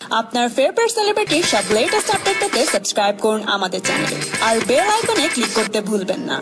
আপনার ফেভারিট সেলিব্রিটির সব latest update পেতে সাবস্ক্রাইব করুন আমাদের চ্যানেলে আর বেল আইকনে ক্লিক করতে ভুলবেন না।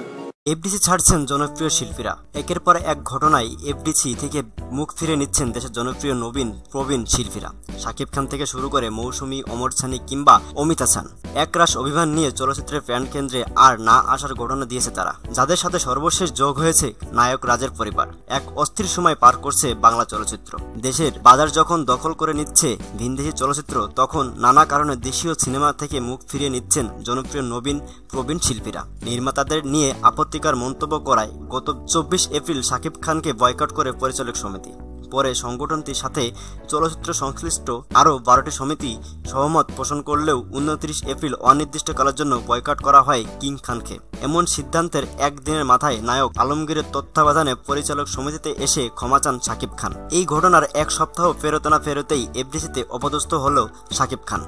এফডিসি ছাড়ছেন জনপ্রিয় শিল্পীরা। একের পর এক ঘটনায় এফডিসি থেকে মুখ ফিরে নিচ্ছেন দেশের জনপ্রিয় নবীন, প্রবীণ শিল্পীরা। শাকিব খান থেকে শুরু করে মৌসুমী অমর ছানি কিংবা অমিতা ছান। একরাশ অভিমান নিয়ে চলচ্চিত্রের প্যান কেন্দ্রে আর না আসার ঘটনা দিয়েছে তারা। যাদের সাথে সর্বশেষ যোগ হয়েছে নায়ক রাজের পরিবার। এক অস্থির সময় পার করছে বাংলা চলচ্চিত্র। দেশের বাজার যখন দখল করে নিচ্ছে ভিনদেশি চলচ্চিত্র, তখন নানা কারণে দেশীয় সিনেমা থেকে মুখ ফিরিয়ে নিচ্ছেন জনপ্রিয় নবীন, প্রবীণ শিল্পীরা। নির্মাতাদের নিয়ে আপত্তিকর মন্তব্য করায় গত চব্বিশ এপ্রিল শাকিব খানকে বয়কট করে পরিচালক সমিতি। পরে সংগঠনটির সাথে চলচ্চিত্র সংশ্লিষ্ট আরও বারোটি সমিতি সহমত পোষণ করলেও উনত্রিশ এপ্রিল অনির্দিষ্টকালের জন্য বয়কাট করা হয় কিং খানকে। এমন সিদ্ধান্তের একদিনের মাথায় নায়ক আলমগীরের তত্ত্বাবধানে পরিচালক সমিতিতে এসে ক্ষমা চান শাকিব খান। এই ঘটনার এক সপ্তাহ ফেরত না ফেরতেই এফডিসিতে অপদস্থ হল শাকিব খান।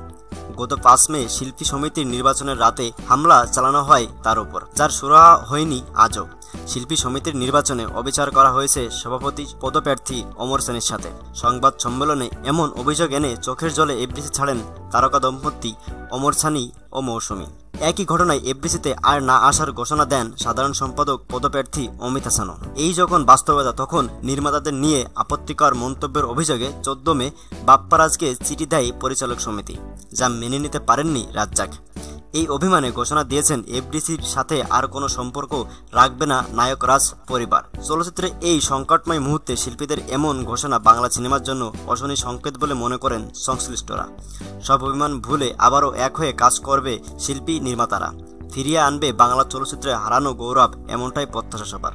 গত পাঁচ মে শিল্পী সমিতির নির্বাচনের রাতে হামলা চালানো হয় তার উপর, যার সুরাহা হয়নি আজও। শিল্পী সমিতির নির্বাচনে অবিচার করা হয়েছে সভাপতি পদপ্রার্থী অমর সেনের সাথে। সংবাদ সম্মেলনে এমন অভিযোগ এনে চোখের জলে এফডিসি ছাড়েন তারকা দম্পতি অমর ছানি ও মৌসুমী। একই ঘটনায় এফডিসিতে আর না আসার ঘোষণা দেন সাধারণ সম্পাদক পদপ্রার্থী অমিত হাসানও। এই যখন বাস্তবতা, তখন নির্মাতাদের নিয়ে আপত্তিকর মন্তব্যের অভিযোগে চোদ্দ মে বাপ্পারাজকে চিঠি দেয় পরিচালক সমিতি। যা মেনে নিতে পারেননি রাজ্জাক। এই অভিমানে ঘোষণা দিয়েছেন এফডিসির সাথে আর কোনো সম্পর্ক রাখবে না নায়ক রাজ পরিবার। চলচ্চিত্রে এই সংকটময় মুহূর্তে শিল্পীদের এমন ঘোষণা বাংলা সিনেমার জন্য অশনি সংকেত বলে মনে করেন সংশ্লিষ্টরা। সব অভিমান ভুলে আবারও এক হয়ে কাজ করবে শিল্পী নির্মাতারা। ফিরিয়ে আনবে বাংলা চলচ্চিত্রে হারানো গৌরব, এমনটাই প্রত্যাশা সবার।